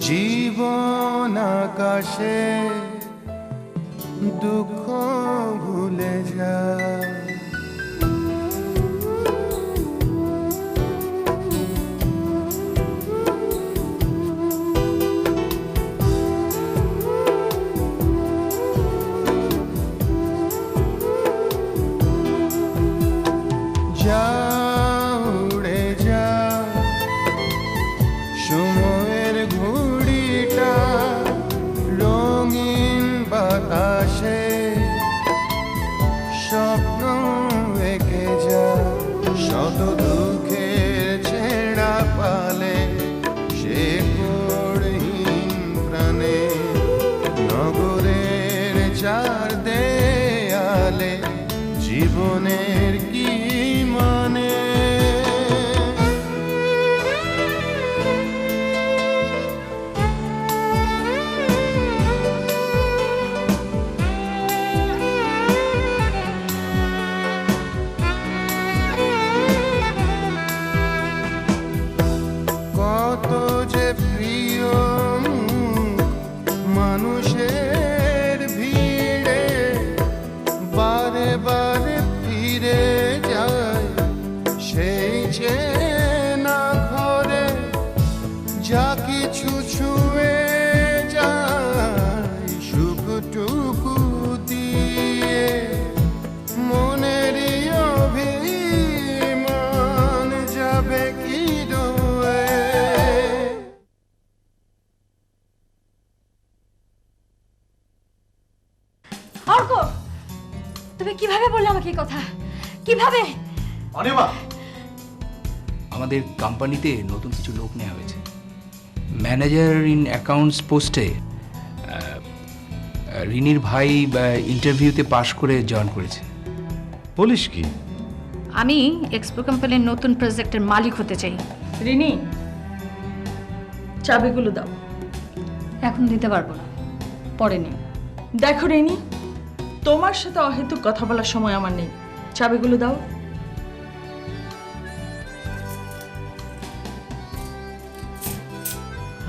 জীবন আকাশে দুঃখ জীবনের আমাদের কোম্পানিতে নতুন কিছু লোক নেওয়া হয়েছে। ম্যানেজার ইন অ্যাকাউন্টস পোস্টে রিনির ভাই ইন্টারভিউতে পাশ করে জয়েন করেছে। বলিস কি? আমি এক্সপো কোম্পানির নতুন প্রজেক্টের মালিক হতে চাই। রিনি চাবিগুলো দাও। এখন দিতে পারব না। পরে নিও। দেখো রিনি তোমার সাথে অহেতুক কথা বলার সময় আমার নেই। চাবিগুলো দাও।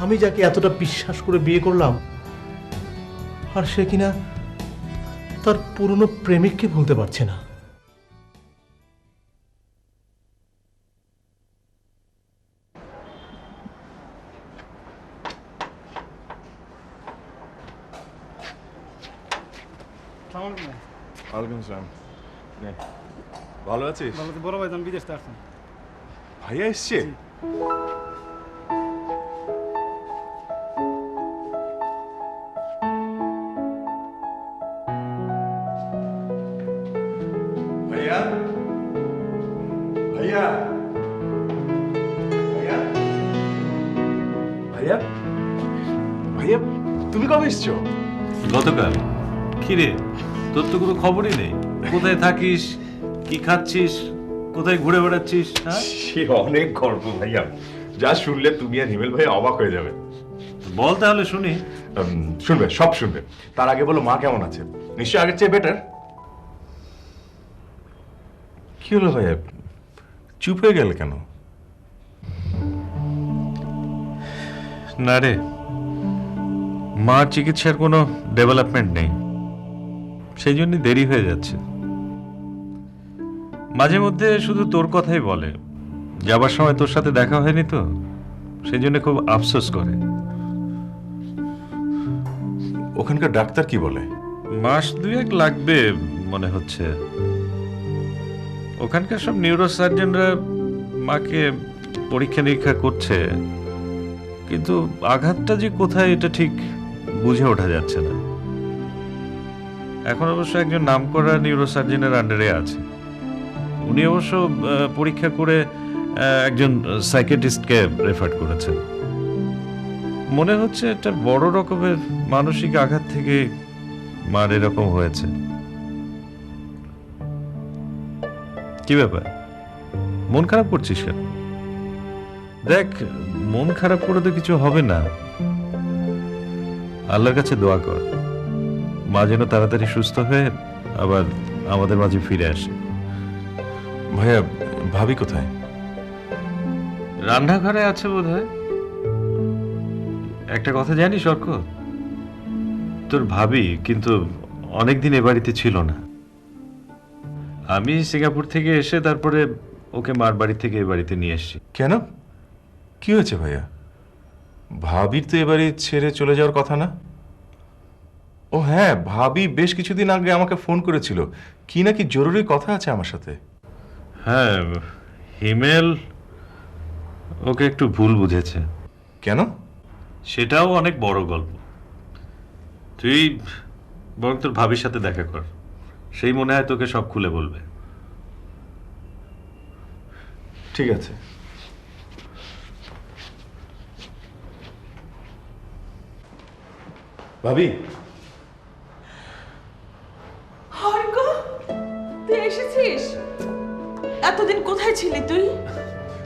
আমি যাকে এতটা বিশ্বাস করে বিয়ে করলাম আর সে কিনা তার পুরনো প্রেমিককে ভুলতে পারছে না। ওয়ালাইকুম আসসালাম নে, ভালো আছিস? বড় ভাই আমি বিদেশ আসছেন ভাইয়া এসছে? কবে এসছো গতকাল কিরে তোর তো কোনো খবরই নেই। কোথায় থাকিস? কি খাচ্ছিস? কোথায় ঘুরে বেড়াচ্ছিস? হ্যাঁ? সে অনেক গর্ব ভাইয়া। যা শুনলে তুমি আর হিমেল ভাই অবাক হয়ে যাবে। বল তাহলে শুনি। শুনবে সব শুনবে। তার আগে বলো মা কেমন আছে? নিশ্চয়ই আগের চেয়ে বেটার কি হলো ভাইয়া? চুপ হয়ে গেল কেন? না রে মার চিকিৎসার কোনো ডেভেলপমেন্ট নেই। সেই জন্য দেরি হয়ে যাচ্ছে। মাঝে মধ্যে শুধু তোর কথাই বলে। যাবার সময় তোর সাথে দেখা হয়নি তো? সেই জন্য খুব আফসোস করে। ওখানকার ডাক্তার কি বলে? মাস দুয়েক লাগবে মনে হচ্ছে। ওখানকার সব নিউরো সার্জনরা মাকে পরীক্ষা নিরীক্ষা করছে। কিন্তু আঘাতটা যে কোথায় এটা ঠিক বুঝে ওঠা যাচ্ছে না। এখন অবশ্য একজন নামকরা নিউরো সার্জনের আন্ডারে আছে। উনি অবশ্য পরীক্ষা করে একজন সাইকেটিস্টকে রেফার করেছেন। মনে হচ্ছে একটা বড় রকমের মানসিক আঘাত থেকে মার এরকম হয়েছে। কি ব্যাপার? মন খারাপ করছিস কেন? দেখ, মন খারাপ করে তো কিছু হবে না। আল্লাহর কাছে দোয়া কর। মা যেন তাড়াতাড়ি সুস্থ হয়ে আবার আমাদের মাঝে ফিরে আসে। ভাইয়া ভাবি কোথায়? রান্নাঘরে আছে বোধ হয় একটা কথা জানিস অর্ক? তোর ভাবি কিন্তু অনেকদিন এ বাড়িতে ছিল না। আমি সিঙ্গাপুর থেকে এসে তারপরে ওকে মার বাড়ি থেকে এ বাড়িতে নিয়ে এসেছি। কেন? কি হয়েছে ভাইয়া? ভাবির তো এবারে ছেড়ে চলে যাওয়ার কথা না? ও হ্যাঁ ভাবি বেশ কিছুদিন আগে আমাকে ফোন করেছিল। কি নাকি জরুরি কথা আছে আমার সাথে? হ্যাঁ হিমেল ওকে একটু ভুল বুঝেছে। কেন? সেটাও অনেক বড় গল্প। তুই বরং তোর ভাবির সাথে দেখা কর। সেই মনে হয় তোকে সব খুলে বলবে। ঠিক আছে। ভাবি। তুই এসেছিস? এতদিন কোথায় ছিলি তুই?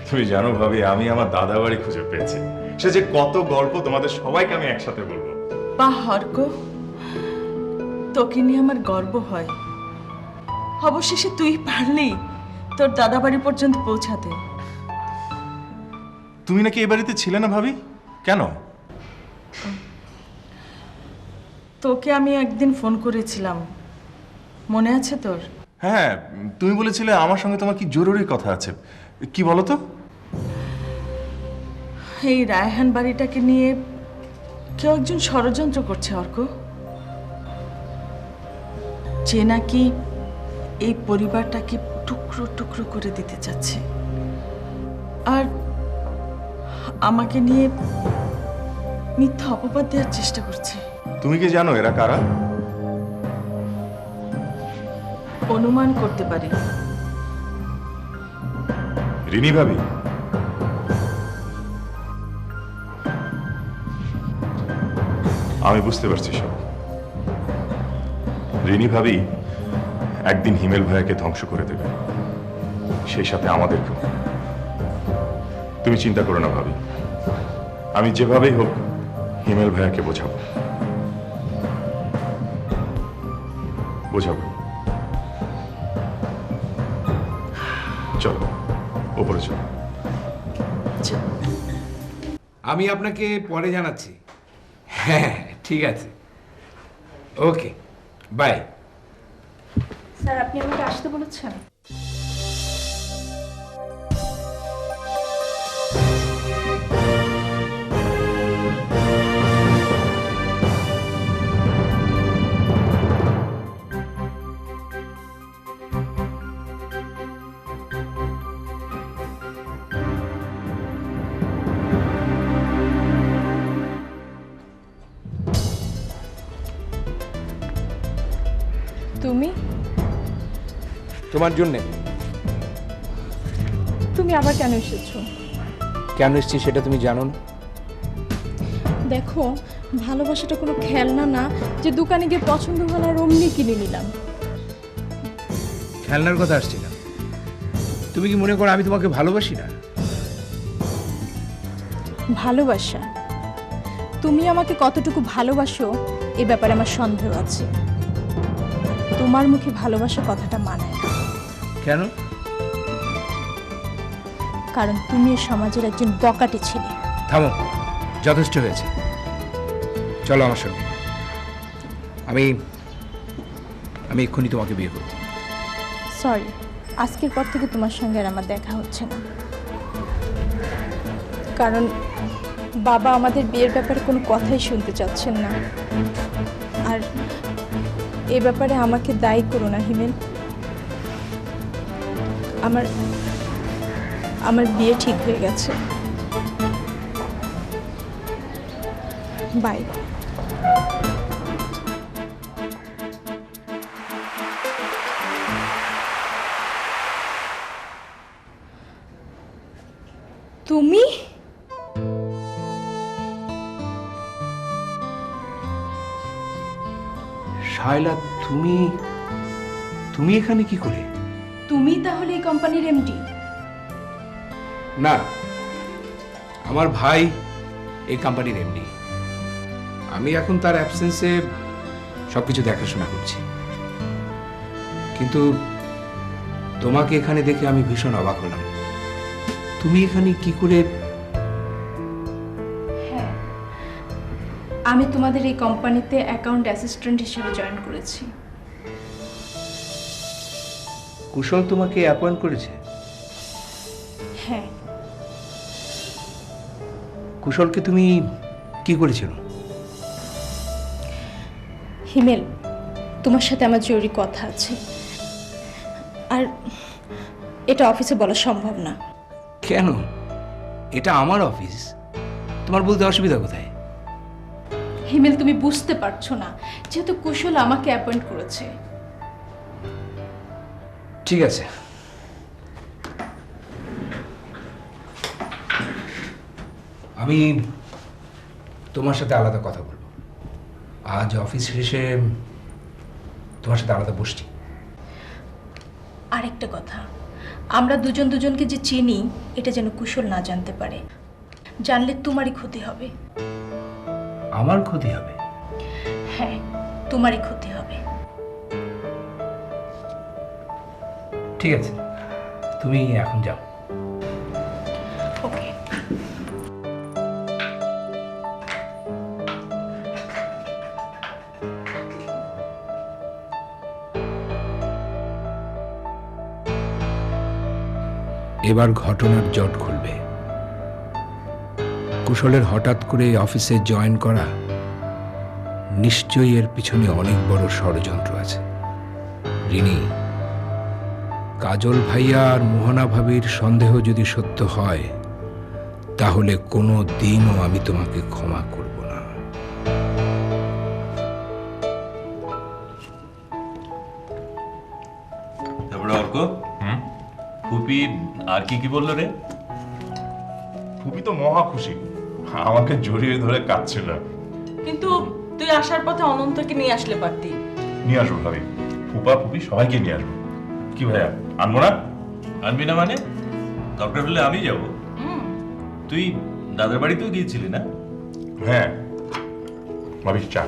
তুমি জানো ভাবি আমি আমার দাদা বাড়ি খুঁজে পেয়েছি। সে যে কত গল্প তোমাদের সবাইকে আমি একসাথে বলব। বাহ অর্ক। তোকে নিয়ে আমার গর্ব হয়। অবশেষে তুই পারলি তোর দাদা বাড়ি পর্যন্ত পৌঁছাতে। তুমি নাকি এই বাড়িতে ছিলে না ভাবি? কেন? তোকে আমি একদিন ফোন করেছিলাম। মনে আছে তোর? হ্যাঁ তুমি বলেছিলে আমার সঙ্গে তোমার কি জরুরি কথা আছে। কি বলো তো এই রায়হান বাড়িটাকে নিয়ে কেউ একজন ষড়যন্ত্র করছে অর্ক। যে নাকি এই পরিবারটাকে টুকরো টুকরো করে দিতে চাচ্ছে। আর আমাকে নিয়ে মিথ্যা অপবাদ দেওয়ার চেষ্টা করছে। তুমি কি জানো এরা কারা? অনুমান করতে পারি। রিনি ভাবি। আমি বুঝতে পারছি সব। রিনি ভাবি একদিন হিমেল ভাইয়াকে ধ্বংস করে দেবে। সেই সাথে আমাদেরকেও। তুমি চিন্তা করো না ভাবি। আমি যেভাবেই হোক হিমেল ভাইয়াকে বোঝাবো। বোঝাবো। চলো ওপরে চলো। আচ্ছা। আমি আপনাকে পরে জানাচ্ছি। হ্যাঁ ঠিক আছে। Okay bye. স্যার আপনি আমাকে আসতে বলেছেন? তোমার জন্যে। তুমি আবার কেন এসেছ? কেন এসছি সেটা তুমি জানো না? দেখো ভালোবাসাটা কোনো খেলনা না যে দোকানে গিয়ে পছন্দ হলো আর অমনি কিনে নিলাম। খেলনার কথা আসছে না। তুমি কি মনে করো আমি তোমাকে ভালোবাসি না? ভালোবাসা? তুমি আমাকে কতটুকু ভালোবাসো এ ব্যাপারে আমার সন্দেহ আছে। তোমার মুখে ভালোবাসা কথাটা মানায় কেন? কারণ তুমি সমাজের একজন বকাটে ছিলে। থামো যথেষ্ট হয়েছে। চলো আমার সঙ্গে। আমি আমি এক্ষুনি তোমাকে বিয়ে করব সরি আজকের পর থেকে তোমার সঙ্গে আর আমার দেখা হচ্ছে না। কারণ বাবা আমাদের বিয়ের ব্যাপারে কোনো কথাই শুনতে চাচ্ছেন না। আর এ ব্যাপারে আমাকে দায়ী করো না হিমেল। আমার আমার বিয়ে ঠিক হয়ে গেছে। বাই তুমি? শায়লা তুমি তুমি এখানে কি করে? তুমি এই কোম্পানির এমডি? না আমার ভাই এই কোম্পানির এমডি। আমি এখন তার অ্যাবসেন্সে সবকিছু দেখাশোনা করছি। কিন্তু তোমাকে এখানে দেখে আমি ভীষণ অবাক হলাম। তুমি এখানে কি করে হ্যাঁ আমি তোমাদের এই কোম্পানিতে অ্যাকাউন্ট অ্যাসিস্ট্যান্ট হিসেবে জয়েন করেছি। কুশল তোমাকে অ্যাপয়েন্ট করেছে? হ্যাঁ। কুশলকে তুমি কি করেছিল? হিমেল তোমার সাথে আমার জরুরি কথা আছে। আর এটা অফিসে বলা সম্ভব না। কেন? এটা আমার অফিস। তোমার বলতে অসুবিধা কোথায়? হিমেল তুমি বুঝতে পারছ না। যেহেতু কুশল আমাকে অ্যাপয়েন্ট করেছে। ঠিক আছে। আমি তোমার সাথে আলাদা কথা বলব। আজ অফিস শেষে তোমার সাথে আলাদা বসছি। আরেকটা কথা আমরা দুজন দুজনকে যে চিনি এটা যেন কুশল না জানতে পারে। জানলে তোমারই ক্ষতি হবে। আমার ক্ষতি হবে? হ্যাঁ তোমারই ক্ষতি ঠিক আছে? তুমি এখন যাও। ওকে এবার ঘটনার জট খুলবে। কুশলের হঠাৎ করে অফিসে জয়েন করা নিশ্চয়ই এর পিছনে অনেক বড় ষড়যন্ত্র আছে। রিনি কাজল ভাইয়া আর মোহনা ভাবির সন্দেহ যদি সত্য হয় তাহলে কোনো দিনও আমি তোমাকে ক্ষমা করব না। তারপরে অর্ক? ফুপি আর কি কি বলল রে? খুবই তো মহা খুশি। আমাকে জড়িয়ে ধরে কাঁদছিল। কিন্তু তুই আসার পথে অনন্তকে নিয়ে আসলে পারতি। নিয়ে আসব ভাবি। ফুপা ফুপি সবাইকে নিয়ে আসব। কি ভাইয়া? আনব না আনবি না মানে? দরকার হলে আমি যাব। তুই দাদার বাড়িতেও গিয়েছিলি না? হ্যাঁ। ভাবি চা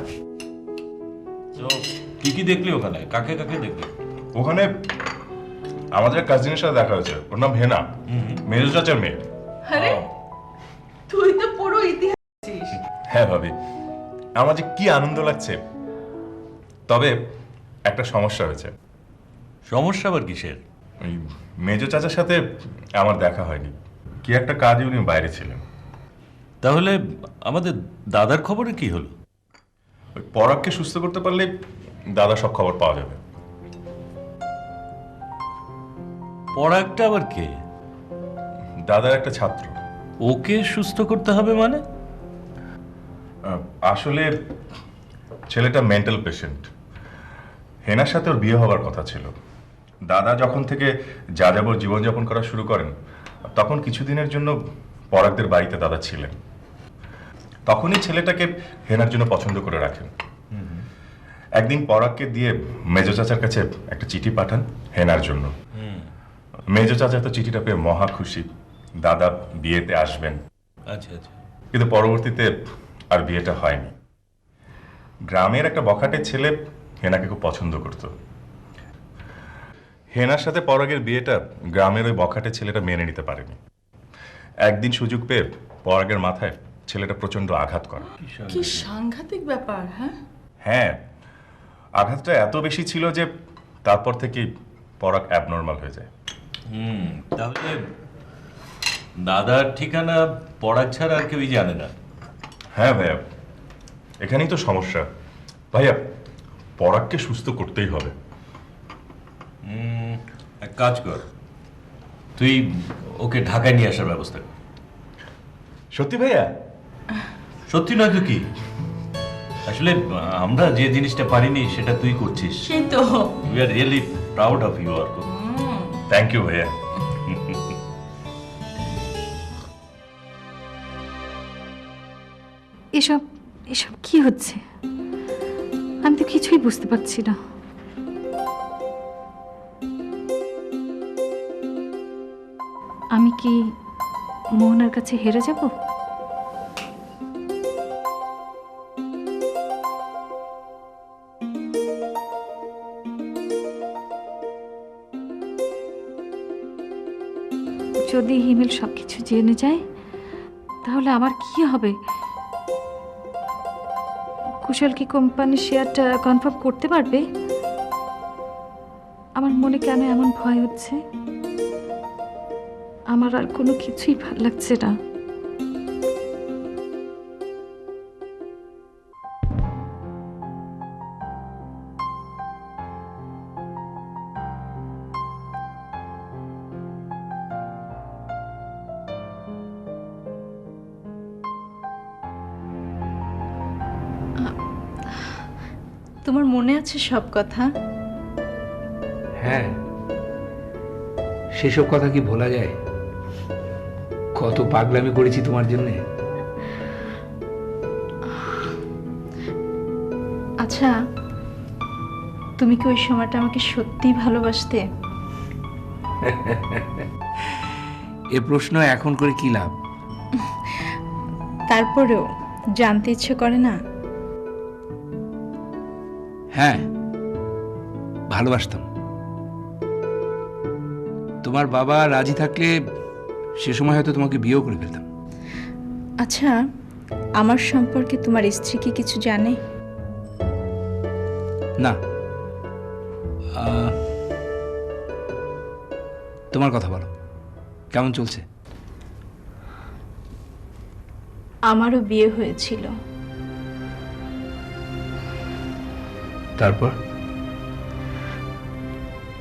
তো কি কি দেখলি ওখানে? কাকে কাকে দেখলি? ওখানে আমাদের কাজিনের সাথে দেখা হয়েছে। ওর নাম হেনা। মেজো চাচার মেয়ে। আরে তুই তো পুরো ইতিহাস হ্যাঁ ভাবি। আমার যে কি আনন্দ লাগছে। তবে একটা সমস্যা হয়েছে। সমস্যা আবার কিসের? ওই মেজো চাচার সাথে আমার দেখা হয়নি। কি একটা কাজে উনি বাইরে ছিলেন। তাহলে আমাদের দাদার খবরে কি হলো? ওই পরাগকে সুস্থ করতে পারলে দাদা সব খবর পাওয়া যাবে। পরাগটা আবার কে? দাদার একটা ছাত্র। ওকে সুস্থ করতে হবে মানে? আহ, আসলে ছেলেটা মেন্টাল পেশেন্ট হেনার সাথে ওর বিয়ে হওয়ার কথা ছিল। দাদা যখন থেকে যা যাযাবর জীবনযাপন করা শুরু করেন তখন কিছুদিনের জন্য পরাগদের বাড়িতে দাদা ছিলেন। তখনই ছেলেটাকে হেনার জন্য পছন্দ করে রাখেন। একদিন পরাগকে দিয়ে মেজো চাচার কাছে একটা চিঠি পাঠান হেনার জন্য। মেজো চাচা তো চিঠিটা পেয়ে মহা খুশি। দাদা বিয়েতে আসবেন। আচ্ছা আচ্ছা। কিন্তু পরবর্তীতে আর বিয়েটা হয়নি। গ্রামের একটা বখাটে ছেলে হেনাকে খুব পছন্দ করত। হেনার সাথে পরাগের বিয়েটা গ্রামের ওই বখাটে ছেলেটা মেনে নিতে পারেনি। একদিন সুযোগ পেয়ে পরাগের মাথায় ছেলেটা প্রচণ্ড আঘাত করে। কি সাংঘাতিক ব্যাপার হ্যাঁ? হ্যাঁ আঘাতটা এত বেশি ছিল যে তারপর থেকেই পরাগ অ্যাবনর্মাল হয়ে যায়। হুম তাহলে দাদার ঠিকানা পড়ার ছাড়া আর কেউই জানে না। হ্যাঁ ভাইয়া এখানেই তো সমস্যা। ভাইয়া পরাগকে সুস্থ করতেই হবে। এক কাজ কর তুই ওকে ঢাকায় নিয়ে আসার ব্যবস্থা কর। সত্যি ভাইয়া? সত্যি নয় তো কি? আসলে আমরা যে জিনিসটা পারিনি সেটা তুই করছিস। সেই তো। We are really proud of you Arko thank you ভাইয়া। এসব এসব কি হচ্ছে? আমি তো কিছুই বুঝতে পারছি না। কি মোহনার কাছে হেরে যাব? যদি হিমেল সবকিছু জেনে যায়, তাহলে আমার কি হবে? কুশল কি কোম্পানির শেয়ারটা কনফার্ম করতে পারবে? আমার মনে কেন এমন ভয় হচ্ছে? আমার আর কোনো কিছুই ভালো লাগছে না। তোমার মনে আছে সব কথা? হ্যাঁ। সেসব কথা কি ভোলা যায়? কত পাগলামি করেছি তোমার জন্যে। আচ্ছা তুমি কি ওই সময়টা আমাকে সত্যি ভালোবাসতে? এ প্রশ্ন এখন করে কি লাভ? তারপরেও জানতে ইচ্ছে করে না? হ্যাঁ ভালোবাসতাম। তোমার বাবা রাজি থাকলে সে সময় হয়তো তোমাকে বিয়েও করে ফেলতাম। আচ্ছা আমার সম্পর্কে তোমার স্ত্রী কি কিছু জানে? না। তোমার কথা বলো। কেমন চলছে? আমারও বিয়ে হয়েছিল। তারপর?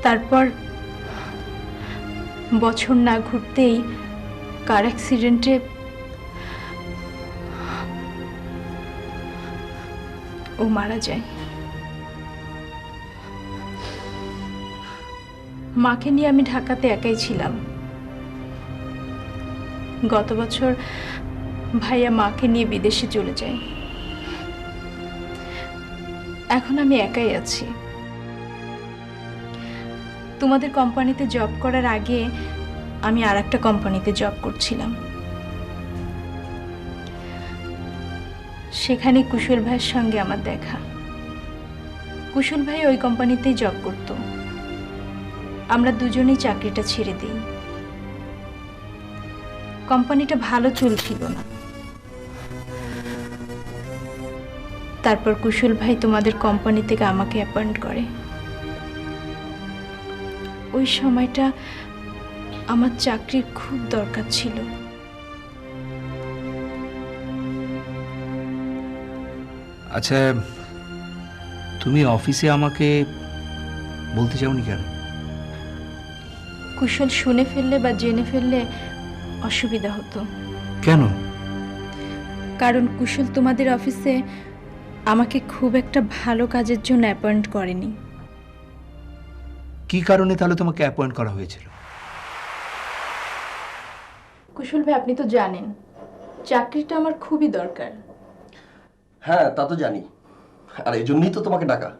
তারপর বছর না ঘুরতেই কার অ্যাক্সিডেন্টে ও মারা যায়। মাকে নিয়ে আমি ঢাকাতে একাই ছিলাম। গত বছর ভাইয়া মাকে নিয়ে বিদেশে চলে যায়। এখন আমি একাই আছি। তোমাদের কোম্পানিতে জব করার আগে আমি আর একটা কোম্পানিতে জব করছিলাম। সেখানে কুশল ভাইয়ের সঙ্গে আমার দেখা। কুশল ভাই ওই কোম্পানিতেই জব করত। আমরা দুজনেই চাকরিটা ছেড়ে দিই। কোম্পানিটা ভালো চলছিল না। তারপর কুশল ভাই তোমাদের কোম্পানি থেকে আমাকে অ্যাপয়েন্ট করে। ওই সময়টা আমার চাকরির খুব দরকার ছিল। আচ্ছা তুমি অফিসে আমাকে বলতে চাও চাওনি কেন? কুশল শুনে ফেললে বা জেনে ফেললে অসুবিধা হতো। কেন? কারণ কুশল তোমাদের অফিসে আমাকে খুব একটা ভালো কাজের জন্য অ্যাপয়েন্ট করেনি। কি কারণে তাহলে তোমাকে অ্যাপয়েন্ট করা হয়েছিল? কুশল ভাই আপনি তো জানেন চাকরিটা আমার খুবই দরকার। হ্যাঁ তা তো জানি। আর এই জন্যই তো তোমাকে ডাকা।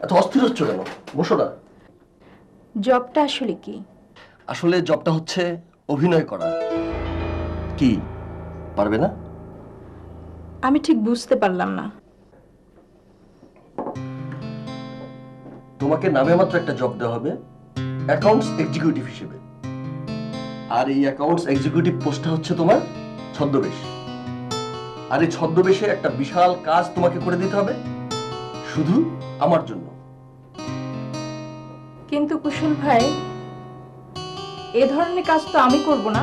এত অস্থির হচ্ছ কেন? বসো না। জবটা আসলে কি? আসলে জবটা হচ্ছে অভিনয় করা। কি? পারবে না? আমি ঠিক বুঝতে পারলাম না। তোমাকে নামে মাত্র একটা জব দেওয়া হবে অ্যাকাউন্টস এক্সিকিউটিভ হিসেবে। আর এই অ্যাকাউন্টস এক্সিকিউটিভ পোস্টটা হচ্ছে তোমার ছদ্মবেশ। আর এই ছদ্মবেশে একটা বিশাল কাজ তোমাকে করে দিতে হবে শুধু আমার জন্য। কিন্তু কুশল ভাই এ ধরনের কাজ তো আমি করব না।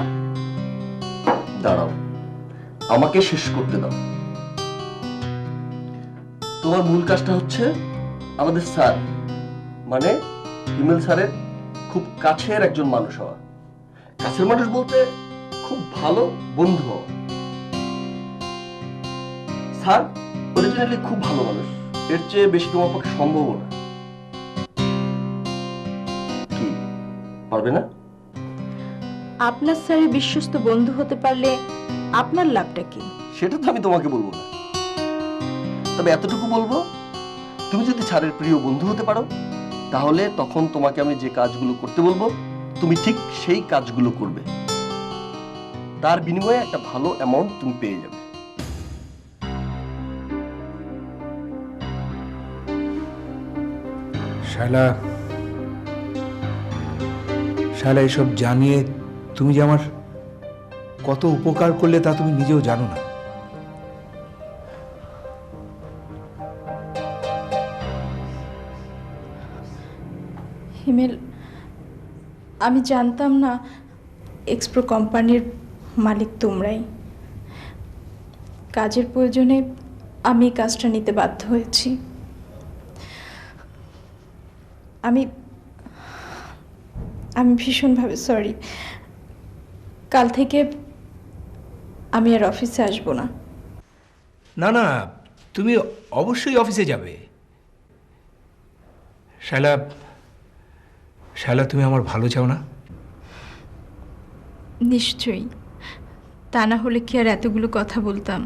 দাঁড়াও আমাকে শেষ করতে দাও। তোমার মূল কাজটা হচ্ছে আমাদের স্যার মানে হিমেল স্যারের খুব কাছের একজন মানুষ হওয়া। কাছের মানুষ বলতে খুব ভালো বন্ধু স্যার অরিজিনালি খুব ভালো মানুষ। এর চেয়ে বেশি তোমার পক্ষে সম্ভব না। কি পারবে না? আপনার স্যারের বিশ্বস্ত বন্ধু হতে পারলে আপনার লাভটা কি? সেটা তো আমি তোমাকে বলব না। তবে এতটুকু বলব তুমি যদি ছাড়ের প্রিয় বন্ধু হতে পারো তাহলে তখন তোমাকে আমি যে কাজগুলো করতে বলব তুমি ঠিক সেই কাজগুলো করবে। তার বিনিময়ে একটা ভালো অ্যামাউন্ট তুমি পেয়ে যাবে। শালা শালা, এসব জানিয়ে তুমি যে আমার কত উপকার করলে তা তুমি নিজেও জানো না। আমি জানতাম না এক্সপ্রো কোম্পানির মালিক তোমরাই। কাজের প্রয়োজনে আমি কাজটা নিতে বাধ্য হয়েছি। আমি আমি ভীষণভাবে সরি কাল থেকে আমি আর অফিসে আসব না। না না, তুমি অবশ্যই অফিসে যাবে। শালা শালা তুমি আমার ভালো চাও না? নিশ্চয়ই। তা না হলে কি আর এতগুলো কথা বলতাম?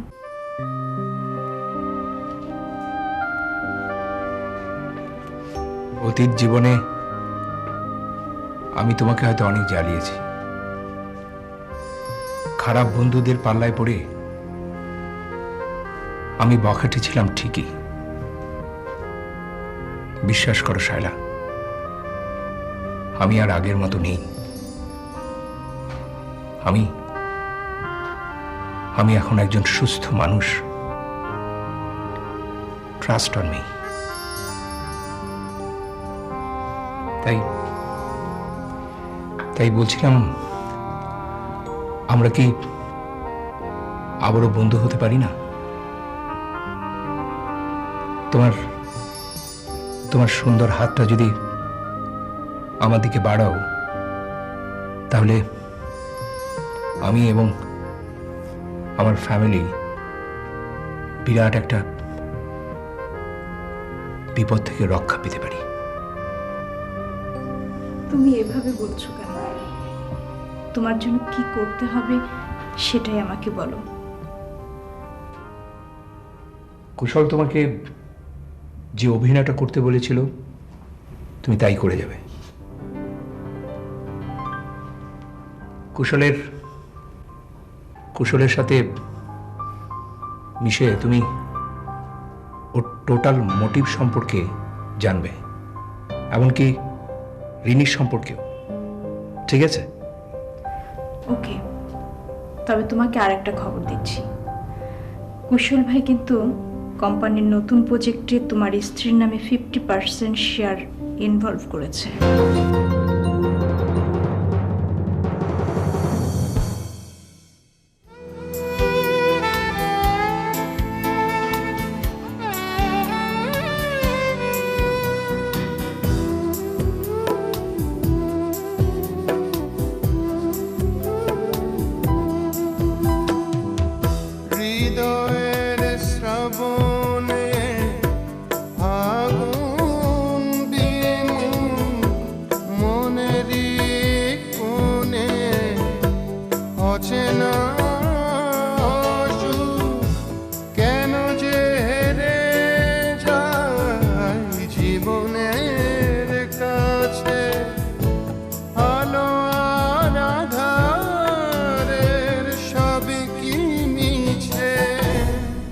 অতীত জীবনে আমি তোমাকে হয়তো অনেক জ্বালিয়েছি। খারাপ বন্ধুদের পাল্লায় পড়ে আমি বখাটে ছিলাম ঠিকই। বিশ্বাস করো শায়লা। আমি আর আগের মতো নেই। আমি আমি এখন একজন সুস্থ মানুষ। ট্রাস্ট অন মি তাই তাই বলছিলাম, আমরা কি আবারও বন্ধু হতে পারি না? তোমার তোমার সুন্দর হাতটা যদি আমার দিকে বাড়াও। তাহলে আমি এবং আমার ফ্যামিলি বিরাট একটা বিপদ থেকে রক্ষা পেতে পারি। তুমি এভাবে বলছো কেন? তোমার জন্য কি করতে হবে সেটাই আমাকে বলো। কুশল তোমাকে যে অভিনয়টা করতে বলেছিল তুমি তাই করে যাবে। কুশলের কুশলের সাথে মিশে তুমি ওর টোটাল মোটিভ সম্পর্কে জানবে, এমনকি রিনির সম্পর্কেও। ঠিক আছে? ওকে, তবে তোমাকে আর একটা খবর দিচ্ছি। কুশল ভাই কিন্তু কোম্পানির নতুন প্রজেক্টে তোমার স্ত্রীর নামে ফিফটি পার্সেন্ট শেয়ার ইনভলভ করেছে।